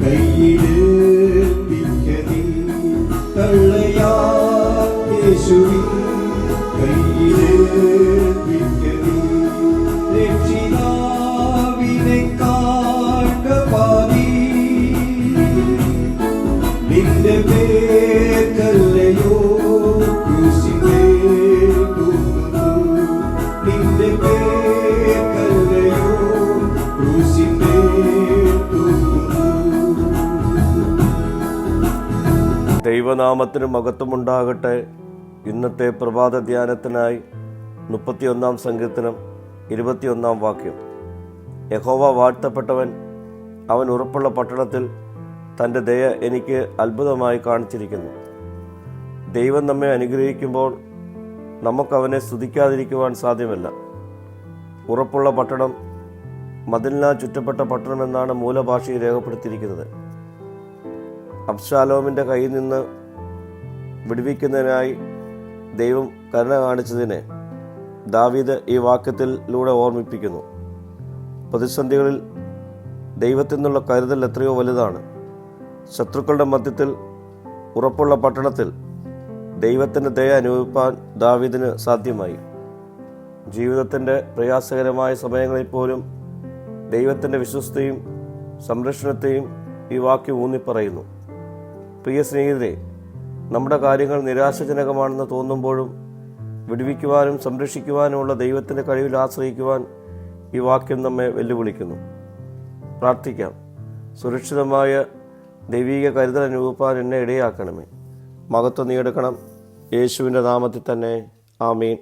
കയ്യിലേൽപ്പിക്കണി തള്ളയാ യേശുവിൻ കയ്യിലേൽപ്പിക്കതി രക്ഷിതാവിനെ കാട്ടപാതി നിന്റെ പേർക്കല്ലയോ ക്രൂശിന്മേൽ ദൈവനാമത്തിന് മഹത്വമുണ്ടാകട്ടെ. ഇന്നത്തെ പ്രഭാത ധ്യാനത്തിനായി മുപ്പത്തിയൊന്നാം സങ്കീർത്തനം ഇരുപത്തിയൊന്നാം വാക്യം. യഹോവ വാഴ്ത്തപ്പെട്ടവൻ അവൻ ഉറപ്പുള്ള പട്ടണത്തിൽ തന്റെ ദയ എനിക്ക് അത്ഭുതമായി കാണിച്ചിരിക്കുന്നു. ദൈവം നമ്മെ അനുഗ്രഹിക്കുമ്പോൾ നമുക്കവനെ സ്തുതിക്കാതിരിക്കുവാൻ സാധ്യമല്ല. ഉറപ്പുള്ള പട്ടണം മതിലിനാൽ ചുറ്റപ്പെട്ട പട്ടണം എന്നാണ് മൂലഭാഷയിൽ രേഖപ്പെടുത്തിയിരിക്കുന്നത്. അബ്ശാലോമിന്റെ കയ്യിൽ നിന്ന് വിടുവിക്കുന്നതിനായി ദൈവം കരുണ കാണിച്ചതിനെ ദാവീദ് ഈ വാക്യത്തിലൂടെ ഓർമ്മിപ്പിക്കുന്നു. പ്രതിസന്ധികളിൽ ദൈവത്തിൽ നിന്നുള്ള കരുതൽ എത്രയോ വലുതാണ്. ശത്രുക്കളുടെ മധ്യത്തിൽ ഉറപ്പുള്ള പട്ടണത്തിൽ ദൈവത്തിന്റെ ദയ അനുഭവിപ്പാൻ ദാവീദിന് സാധ്യമായി. ജീവിതത്തിന്റെ പ്രയാസകരമായ സമയങ്ങളിൽ പോലും ദൈവത്തിന്റെ വിശ്വസ്തയും സംരക്ഷണത്തെയും ഈ വാക്യം ഊന്നിപ്പറയുന്നു. പ്രിയ സ്നേഹിതരെ നമ്മുടെ കാര്യങ്ങൾ നിരാശജനകമാണെന്ന് തോന്നുമ്പോഴും വിടുവിക്കുവാനും സംരക്ഷിക്കുവാനുമുള്ള ദൈവത്തിന്റെ കഴിവിൽ ആശ്രയിക്കുവാൻ ഈ വാക്യം നമ്മെ വെല്ലുവിളിക്കുന്നു. പ്രാർത്ഥിക്കാം. സുരക്ഷിതമായ ദൈവീക കരുതൽ അനുഭവിപ്പാൻ എന്നെ ഇടയാക്കണമേ. മഹത്വം നീയെടുക്കണം യേശുവിന്റെ നാമത്തിൽ തന്നെ. ആമീൻ.